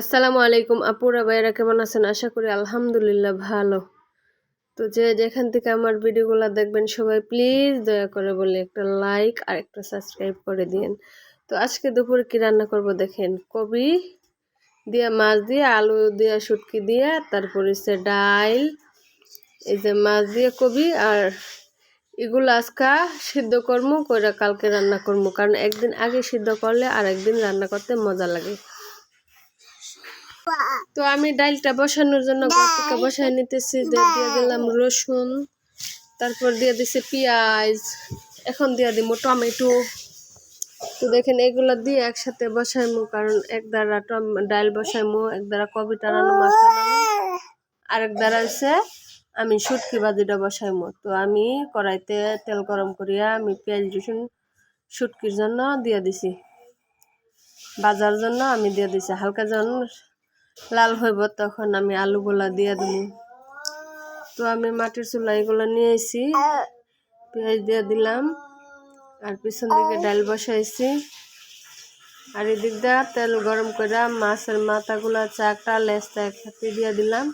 আসসালামু আলাইকুম আপুরা ভাইয়েরা, কেমন আছেন? আশা করি আলহামদুলিল্লাহ ভালো। তো যে যেখান থেকে আমার ভিডিওগুলো দেখবেন, সবাই প্লিজ দয়া করে বলে একটা লাইক আর একটা সাবস্ক্রাইব করে দিন তো আজকে দুপুরে কি রান্না করব দেখেন? কবি দিয়ে, মাছ দিয়ে, আলু দিয়ে, শুটকি দিয়ে, তারপরে সে ডাইল। এই যে মাছ দিয়ে কবি আর এগুলো আজকা সিদ্ধ করব কইরা কালকে রান্না করব কারণ একদিন আগে সিদ্ধ করলে আর একদিন রান্না করতে মজা লাগে। তো আমি ডালটা বসানোর জন্য ঘর থেকে বসাই নিতেছি দিয়ে দিলাম রসুন তারপর দিয়ে দিছি পেঁয়াজ এখন দিয়ে দিব টমেটো। তো দেখেন এগুলো দিয়ে একসাথে বসাইমু কারণ এক দ্বারা টম ডাল বসাইমু এক দ্বারা কবি টানানো মাছ টানানো আর এক দ্বারা হচ্ছে আমি শুটকি ভাজিটা বসাইমু। তো আমি কড়াইতে তেল গরম করিয়া আমি পেঁয়াজ রসুন শুটকির জন্য দিয়ে দিছি। বাজার জন্য আমি দিয়ে দিছি হালকা যখন লাল হইব, তখন আমি আলুগুলা দিয়ে দেবো। তো আমি মাটির চুলা এগুলো নিয়ে এসি পেঁয়াজ দিয়ে দিলাম, আর পিছন দিকে ডাল বসাইছি। আর এদিক দিয়ে তেল গরম করে মাছের মাথাগুলা চাকটা লেসটা একসাথে দিয়ে দিলাম।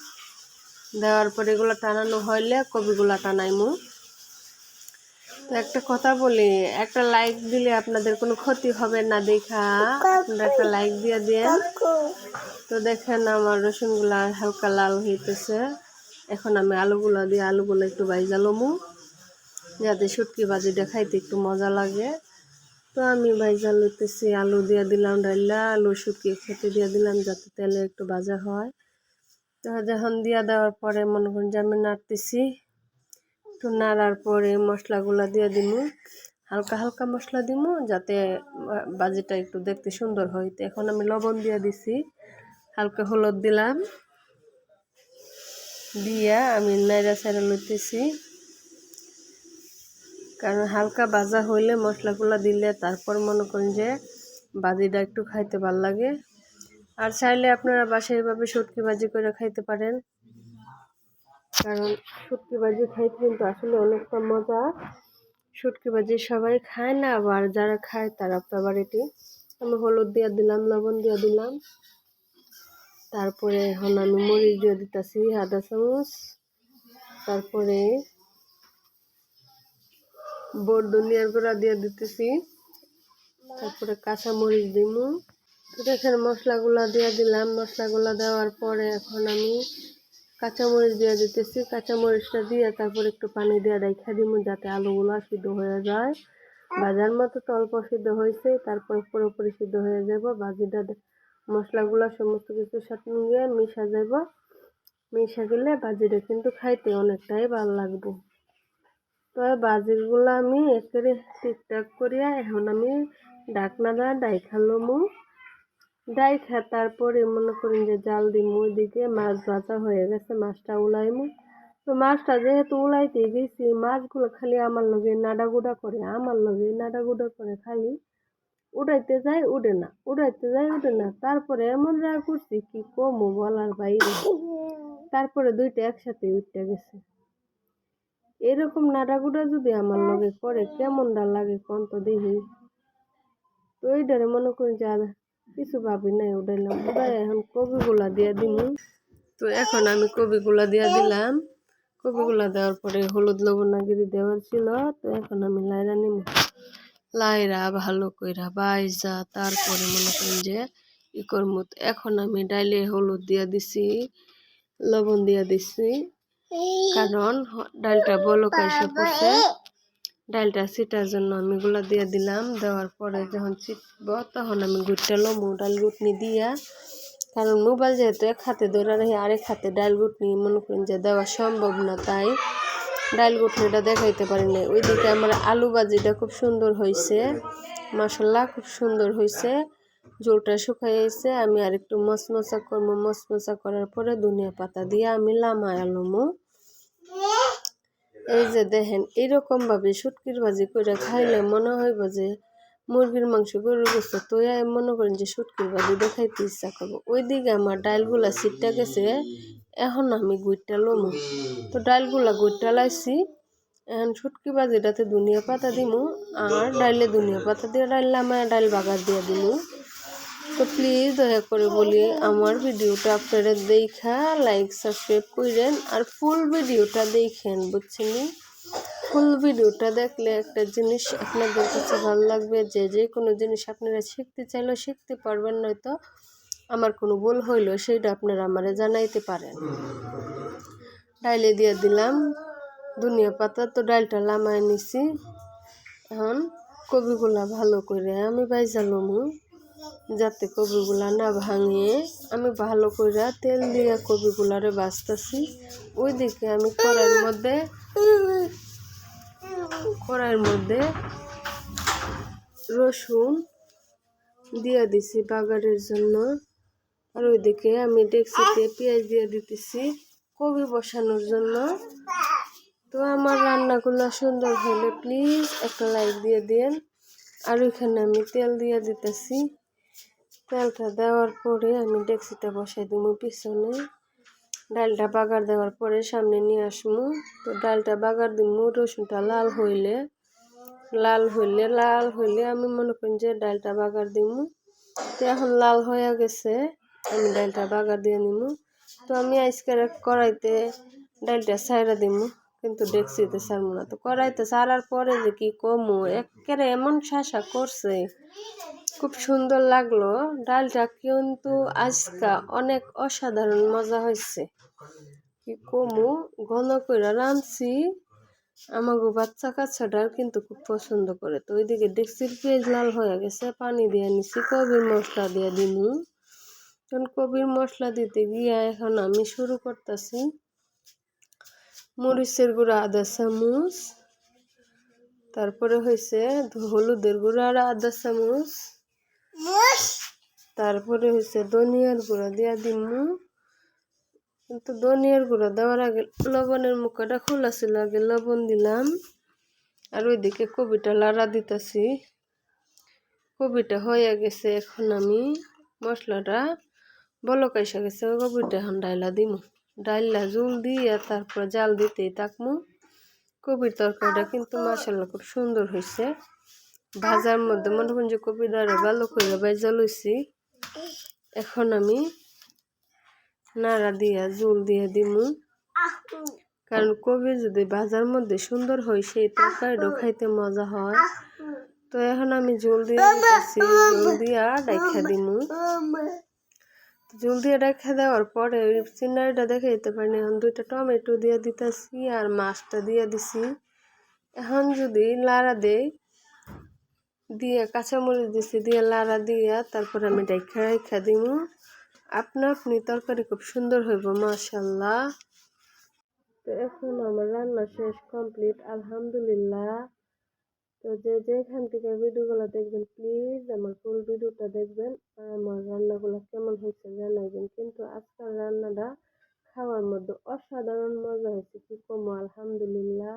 দেওয়ার পর এগুলো টানানো হইলে কবিগুলা টানাইমু। তো একটা কথা বলি, একটা লাইক দিলে আপনাদের কোনো ক্ষতি হবে না দেখা। আপনারা একটা লাইক দিয়ে দেন। তো দেখেন আমার রসুনগুলা হালকা লাল হইতেছে। এখন আমি আলুগুলা দিয়ে আলুগুলো একটু বাইজা লমু, যাতে শুটকি ভাজিটা খাইতে একটু মজা লাগে। তো আমি ভাইজা লইতেছি, আলু দিয়ে দিলাম ডাইলা, আলু শুটকি খেতে দিয়ে দিলাম যাতে তেলে একটু ভাজা হয়। তো যখন দিয়া দেওয়ার পরে মনে করেন যে আমি নাড়তেছি। একটু নাড়ার পরে মশলাগুলো দিয়ে দিমু। হালকা হালকা মশলা দিমু যাতে বাজিটা একটু দেখতে সুন্দর হয়। তো এখন আমি লবণ দিয়ে দিছি। হালকা হলুদ দিলাম। দিয়া আমি নাইরা সাইরা লইতেছি। কারণ হালকা ভাজা হইলে মশলাগুলো দিলে তারপর মনে করেন যে বাজিটা একটু খাইতে ভালো লাগে। আর চাইলে আপনারা বাসায় এভাবে শুটকি ভাজি করে খাইতে পারেন। কারণ শুটকি ভাজি খাইতে কিন্তু আসলে অনেকটা মজা। শুটকি ভাজি সবাই খায় না, আবার যারা খায় তারা ফেভারিটি আমি হলুদ দিয়ে দিলাম, লবণ দিয়ে দিলাম। তারপরে এখন আমি মরিচ দিয়ে দিতেছি, আদা চামচ। তারপরে বোর দুনিয়ার গুঁড়া দিয়ে দিতেছি। তারপরে কাঁচা মরিচ দিমু। তো দেখেন মশলাগুলা দিয়ে দিলাম। মশলাগুলা দেওয়ার পরে এখন আমি কাঁচামরিচ দিয়ে দিতেছি, কাঁচামরিচটা দিয়ে তারপর একটু পানি দিয়ে রেখা দিব যাতে আলুগুলো সিদ্ধ হয়ে যায়। ভাজার মতো অল্প সিদ্ধ হয়েছে, তারপর পুরোপুরি সিদ্ধ হয়ে যাব। ভাজিটা মশলাগুলো সমস্ত কিছুর সাথে নিয়ে মিশা যাব। মিশা গেলে ভাজিটা কিন্তু খাইতে অনেকটাই ভালো লাগবে। তো বাজিগুলো আমি একেবারে ঠিকঠাক করিয়া এখন আমি ডাকনা দা ডাইখা লমু। ডাইখা, তারপরে মনে করেন যে জাল দিমু, ওইদিকে মাছ ভাজা হয়ে গেছে, মাছটা উলাইমু। তো মাছটা যেহেতু উলাইতে গেছি, মাছগুলো খালি আমার লগে নাড়াগুড়া করে, আমার লগে নাড়াগুড়া করে খালি উড়াইতে যায়, উড়ে না, উড়াইতে যায়, উড়ে না। তারপরে এমন রাগ করছি, কি কমু বলার বাইরে। তারপরে দুইটা একসাথে উঠতে গেছে। এরকম নাড়াগুড়া যদি আমার লগে করে, কেমনটা লাগে কোন তো দেখি। তো এইটারে মনে করি যে কিছু ভাবি নাই উঠাইলাম উঠাই এখন কবিগুলা দিয়ে দিম। তো এখন আমি কবিগুলা দিয়ে দিলাম। কবিগুলা দেওয়ার পরে হলুদ লবণাগিরি দেওয়ার ছিল, তো এখন আমি লাইরা নিম। লাইরা ভালো কইরা বাইজা, তারপরে মনে করেন যে ই করমু। এখন আমি ডাইলে হলুদ দিয়া দিছি, লবণ দিয়া দিছি। কারণ ডালটা বলক এসে পড়ছে। ডালটা ছিটার জন্য আমি গুলা দিয়ে দিলাম। দেওয়ার পরে যখন ছিটব, তখন আমি গুটটা লমু ডাল গুটনি দিয়া, কারণ মোবাইল যেহেতু এক হাতে ধরে রাখি আরেক হাতে ডাল গুটনি মনে করেন যে দেওয়া সম্ভব না, তাই ডাল গুটনিটা দেখাইতে পারি না ওইদিকে আমার আলু ভাজিটা খুব সুন্দর হয়েছে মশলা খুব সুন্দর হয়েছে জোলটা শুকাইছে আমি আর একটু মশমশা করব মশমশা করার পরে ধনিয়া পাতা দিয়ে আমি লামায় আলুমো। এই যে দেখেন এরকমভাবে শুটকির ভাজি করে খাইলে মনে হইব যে মুরগির মাংস গরুর গোস্ত তো মনে করেন যে শুটকির ভাজি দেখাইতে ইচ্ছা করব। ওইদিকে আমার ডালগুলা সিটটা গেছে এখন আমি গুইটটা লমু। তো ডালগুলা গুইটটা লাইছি এখন শুটকি ভাজিটাতে ধনিয়া পাতা দিমু আর ডাইলে ধনিয়া পাতা দিয়ে ডাইলে আমার ডাইল বাগার দিয়ে দিমু। তো প্লিজ দয়া করে বলি আমার ভিডিওটা আপনারা দেখা লাইক সাবস্ক্রাইব করেন আর ফুল ভিডিওটা দেখেন, বুঝছেন ফুল ভিডিওটা দেখলে একটা জিনিস আপনাদের কাছে ভালো লাগবে যে যে কোনো জিনিস আপনারা শিখতে চাইলেও শিখতে পারবেন, নয়তো আমার কোনো ভুল হইল সেইটা আপনারা আমারে জানাইতে পারেন। ডাইলে দিয়ে দিলাম, ধনিয়া পাতা তো ডালটা লামায় নিছি। এখন কবিগুলা ভালো করে আমি বাইজালমু যাতে কবিগুলা না ভাঙে। আমি ভালো করে তেল দিয়ে কবিগুলারে বাঁচতেছি। ওইদিকে আমি কড়াইয়ের মধ্যে কড়াইয়ের মধ্যে রসুন দিয়ে দিছি বাগারের জন্য। আর ওইদিকে আমি ডেক্সিতে পেঁয়াজ দিয়ে দিতেছি কবি বসানোর জন্য। তো আমার রান্নাগুলো সুন্দর হলে প্লিজ একটা লাইক দিয়ে দিন। আর ওইখানে আমি তেল দিয়ে দিতেছি। তেলটা দেওয়ার পরে আমি ডেক্সিটা বসাই দিব পিছনে। ডালটা বাগার দেওয়ার পরে সামনে নিয়ে আসব। তো ডালটা বাগার দিব, রসুনটা লাল হইলে লাল হইলে লাল হইলে আমি মনে করি যে ডালটা বাগার দিব। তো এখন লাল হয়ে গেছে, আমি ডালটা বাগার দিয়ে নিব। তো আমি আজকের কড়াইতে ডালটা সাইরা দিব, কিন্তু ডেক্সিতে সারবো না। তো কড়াইতে সারার পরে যে কি কমু, একেবারে এমন শাসা করছে খুব সুন্দর লাগল। ডালটা কিন্তু আজকা অনেক অসাধারণ মজা হয়েছে। কি কমু, ঘন করে রাঁধছি। আমাগো বাচ্চা কাচ্চাটার কিন্তু খুব পছন্দ করে। তো ওইদিকে ডেক্সির পেঁয়াজ লাল হয়ে গেছে, পানি দিয়ে নিছি, কবির মশলা দিয়ে দিমু। এখন কবির মশলা দিতে গিয়ে এখন আমি শুরু করতেছি। মরিচের গুঁড়া, আদা, চামচ। তারপরে হয়েছে হলুদের গুঁড়া আর আদা, চামচ। তারপরে হচ্ছে ধনিয়ার গুঁড়া দিয়া দিমু। কিন্তু ধনিয়ার গুঁড়া দেওয়ার আগে লবণের মুখাটা খোলা ছিল, আগে লবণ দিলাম। আর ওইদিকে কবিটা লাড়া দিতেছি। কবিটা হয়ে গেছে এখন আমি মশলাটা বলক এসে গেছে কবিটা এখন ডাইলা দিমু। ডাইলা জুল দিয়ে তারপর জাল দিতেই তাকমু কবির তরকারিটা কিন্তু মাসাল্লাহ খুব সুন্দর হয়েছে ভাজার মধ্যে মনে করেন যে কবিটা ভালো করে ভাজা লইছি। এখন আমি নাড়া দিয়া জুল দিয়ে দিমু। কারণ কবি যদি ভাজার মধ্যে সুন্দর হয়, সেই তরকারিটাও খাইতে মজা হয়। তো এখন আমি জল দিয়ে দিতেছি, জল দিয়া ডাইখা দিমু। জল দিয়ে ডাইখা দেওয়ার পরে ওই সিনারিটা দেখে দিতে পারিনি। এখন দুইটা টমেটো দিয়ে দিতেছি আর মাছটা দিয়ে দিছি। এখন যদি লাড়া দেই দিয়ে কাঁচামরিচ দিছি, দিয়ে লাড়া দিয়া তারপর আমি ডাইখা রেখা দিমু। আপনা আপনি তরকারি খুব সুন্দর হইব মাশাল্লাহ তো এখন আমার রান্না শেষ কমপ্লিট, আলহামদুলিল্লাহ। তো যে যেখান থেকে ভিডিওগুলো দেখবেন, প্লিজ আমার ফুল ভিডিওটা দেখবেন আর আমার রান্নাগুলো কেমন হয়েছে জানাইবেন। কিন্তু আজকাল রান্নাটা খাওয়ার মধ্যে অসাধারণ মজা হয়েছে, কি কম, আলহামদুলিল্লাহ।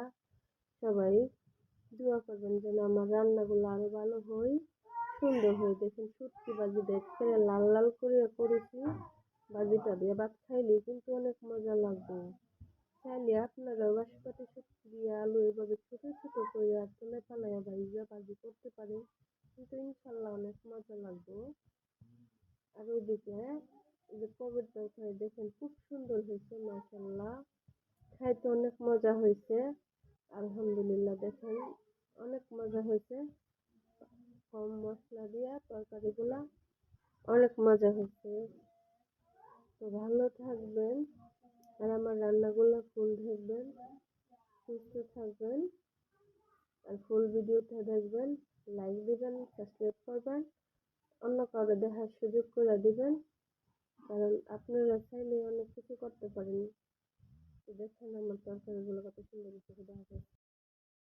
সবাই দোয়া করবেন যেন আমার রান্নাগুলো আরও ভালো হয়, সুন্দর হয়। দেখুন সুটকি বাজি দেখতে লাল লাল করে করেছি। বাজিটা দিয়ে ভাত খাইলে কিন্তু অনেক মজা লাগবে। চাইলে আপনারা বাসপাতি শুটকি দিয়ে আলু এভাবে ছোটো ছোটো করে আর তেলে পালাইয়া ভাইজা ভাজি করতে পারেন। কিন্তু ইনশাল্লাহ অনেক মজা লাগবে। আর ওইদিকে যে তরকারি দেখেন খুব সুন্দর হয়েছে মাসাল্লাহ খাইতে অনেক মজা হয়েছে। আলহামদুলিল্লাহ, দেখেন অনেক মজা হয়েছে। কম মশলা দিয়া তরকারিগুলা অনেক মজা হয়েছে। তো ভালো থাকবেন আর আমার রান্নাগুলো ফুল দেখবেন সুস্থ থাকবেন। আর ফুল ভিডিওটা দেখবেন, লাইক দিবেন, সাবস্ক্রাইব করবেন, অন্য কারও দেখার সুযোগ করে দিবেন। কারণ আপনারা চাইলে অনেক কিছু করতে পারেন। দেখেন আমার তরকারিগুলো কত সুন্দর হিসেবে দেখা